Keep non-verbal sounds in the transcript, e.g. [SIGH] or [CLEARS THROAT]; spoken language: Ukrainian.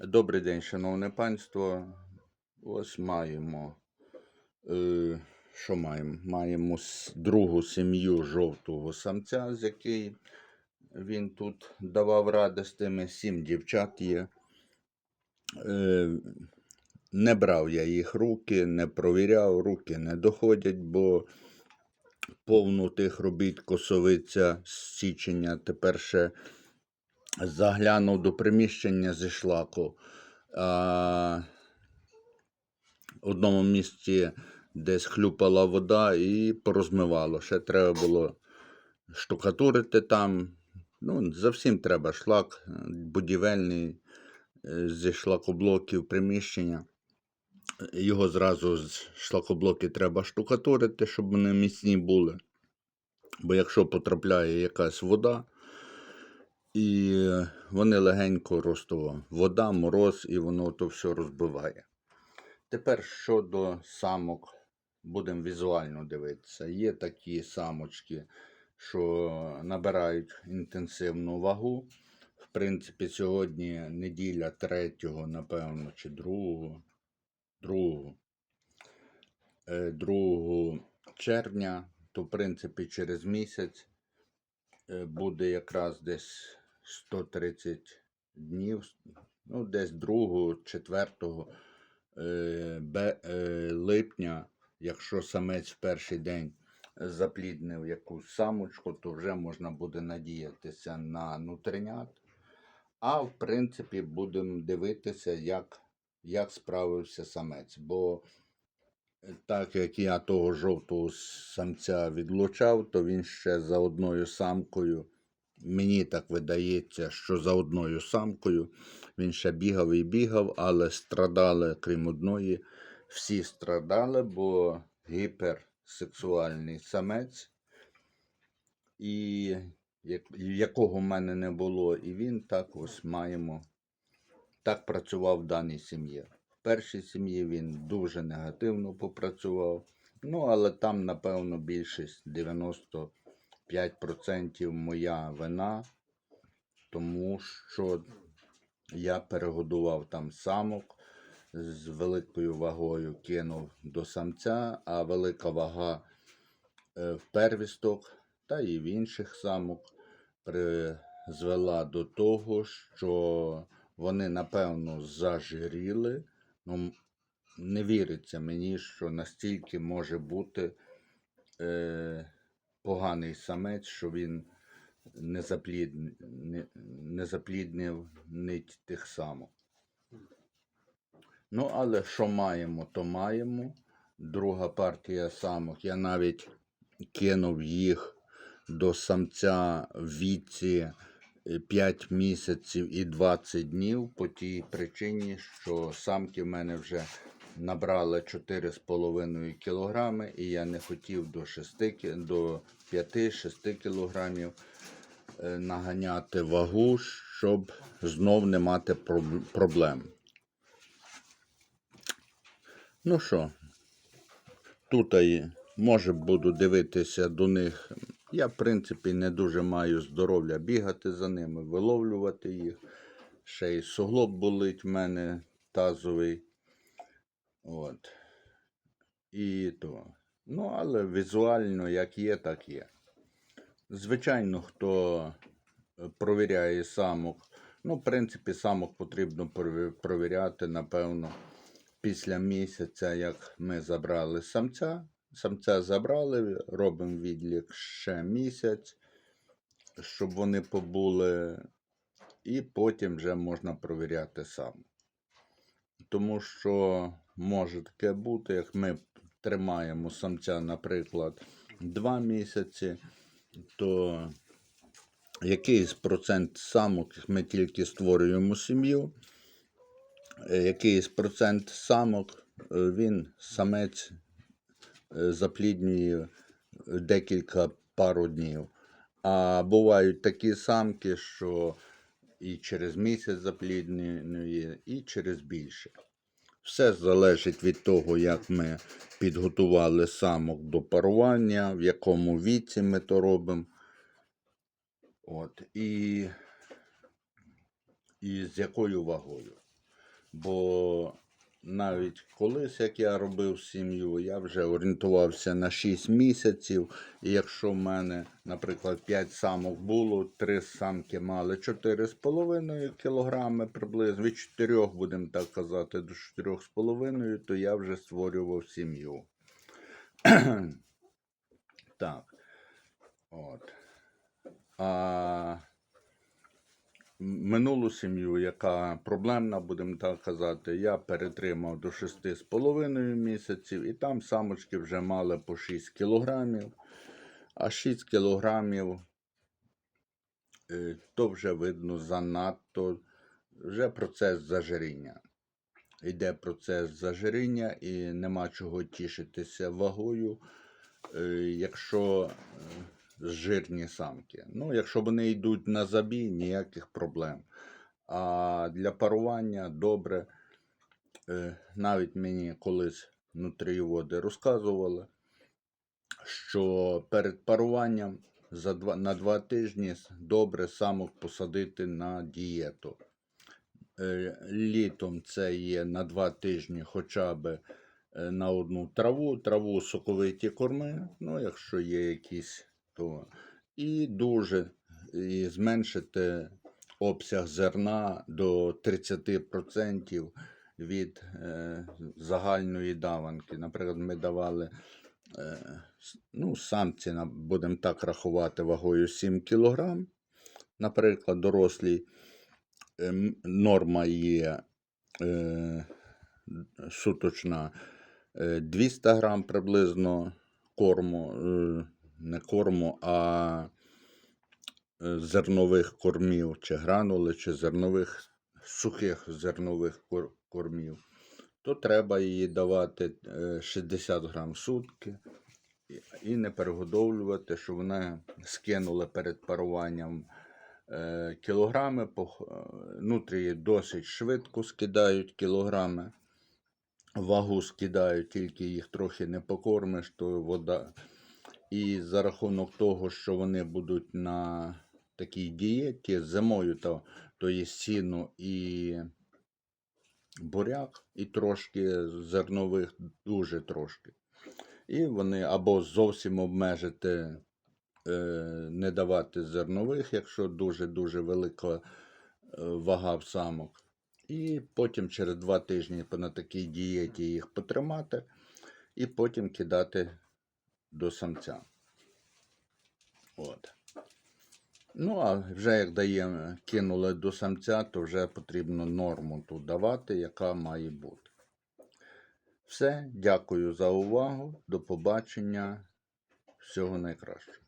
Добрий день, шановне панство. Ось маємо. Е, що маємо? Маємо другу сім'ю жовтого самця, з який він тут давав з сім дівчат є. Е, не брав я їх руки, не провіряв, руки не доходять, бо повну тих робіт косовиця з січення тепер ще заглянув до приміщення зі шлаку. А, в одному місці десь хлюпала вода і порозмивало. Ще треба було штукатурити там. Ну, зовсім треба шлак будівельний е, зі шлакоблоків приміщення. Його зразу з шлакоблоки треба штукатурити, щоб вони міцні були. Бо якщо потрапляє якась вода, і вони легенько ростова. Вода, мороз, і воно то все розбиває. Тепер щодо самок, будемо візуально дивитися. Є такі самочки, що набирають інтенсивну вагу. В принципі, сьогодні неділя 3, напевно, чи 2, 2, 2 червня, то в принципі через місяць е, буде якраз десь 130 днів, ну, десь 2, 4 е, е, липня, якщо самець в перший день запліднив якусь самочку, то вже можна буде надіятися на нутринят. А в принципі, будемо дивитися, як, як справився самець. Бо е, так як я того жовтого самця відлучав, то він ще за одною самкою. Мені так видається, що за одною самкою він ще бігав і бігав, але страдали, крім одної, всі страдали, бо гіперсексуальний самець, і якого в мене не було, і він так ось маємо. Так працював в даній сім'ї. В першій сім'ї він дуже негативно попрацював. Ну, але там, напевно, більшість 95% моя вина, тому що я перегодував там самок з великою вагою кинув до самця, а велика вага е, в первісток та і в інших самок призвела до того, що вони, напевно, зажиріли. Ну, не віриться мені, що настільки може бути е, поганий самець, що він не, заплід... не, не запліднив нить тих самок. Ну, але що маємо, то маємо. Друга партія самок. Я навіть кинув їх до самця в віці 5 місяців і 20 днів по тій причині, що самки в мене вже набрали 4,5 кг, і я не хотів до 6, до 5-6 кг е, наганяти вагу, щоб знов не мати проблем. Ну що, тут може буду дивитися до них. Я, в принципі, не дуже маю здоров'я бігати за ними, виловлювати їх. Ще й суглоб болить в мене тазовий. От. І то. Ну, але візуально, як є, так є. Звичайно, хто е, провіряє самок. Ну, в принципі, самок потрібно провіряти, напевно, після місяця, як ми забрали самця. Самця забрали, робимо відлік ще місяць, щоб вони побули, і потім вже можна провіряти самок. Тому що може таке бути, як ми тримаємо самця, наприклад, 2 місяці, то якийсь процент самок ми тільки створюємо сім'ю, е, якийсь процент самок е, він самець е, запліднює декілька пару днів. А бувають такі самки, що і через місяць запліднює, і через більше. Все залежить від того, як ми підготували самок до парування, в якому віці ми то робимо. От, і, і з якою вагою. Бо навіть колись, як я робив сім'ю, я вже орієнтувався на 6 місяців. І якщо в мене, наприклад, 5 самок було, 3 самки мали 4,5 кг приблизно, від 4, будемо так казати, до 4,5, то я вже створював сім'ю. [CLEARS THROAT] так. От. А минулу сім'ю, яка проблемна, будемо так казати, я перетримав до 6,5 місяців, і там самочки вже мали по 6 кілограмів, а 6 кілограмів е, то вже видно занадто, вже процес зажиріння. Йде процес зажиріння і нема чого тішитися вагою, е, якщо е, жирні самки. Ну, якщо вони йдуть на забій, ніяких проблем. А для парування добре. Е, Навіть мені колись нутрієводи розказували, що перед паруванням за два, на два тижні добре самок посадити на дієту. Е, Літом це є на два тижні хоча б е, на одну траву, траву соковиті корми, ну, якщо є якісь, то і дуже і зменшити обсяг зерна до 30% від е, загальної даванки. Наприклад, ми давали е, ну, самці, будемо так рахувати, вагою 7 кг. Наприклад, дорослій е, норма є е, суточна е, 200 грам приблизно корму, е, не корму, а е, зернових кормів, чи гранули, чи зернових сухих зернових кормів, то треба її давати е, 60 грам в сутки і- не перегодовлювати, щоб вона скинула перед паруванням е, кілограми. е, Нутрії досить швидко скидають кілограми. Вагу скидають, тільки їх трохи не покормиш, то вода. І за рахунок того, що вони будуть на такій дієті зимою, то, то є сіно і буряк, і трошки зернових, дуже трошки. І вони або зовсім обмежити, е, не давати зернових, якщо дуже-дуже велика е, вага в самок. І потім через два тижні на такій дієті їх потримати, і потім кидати до самця. От. Ну, а вже як дає, кинули до самця, то вже потрібно норму ту давати, яка має бути. Все, дякую за увагу. До побачення. Всього найкращого.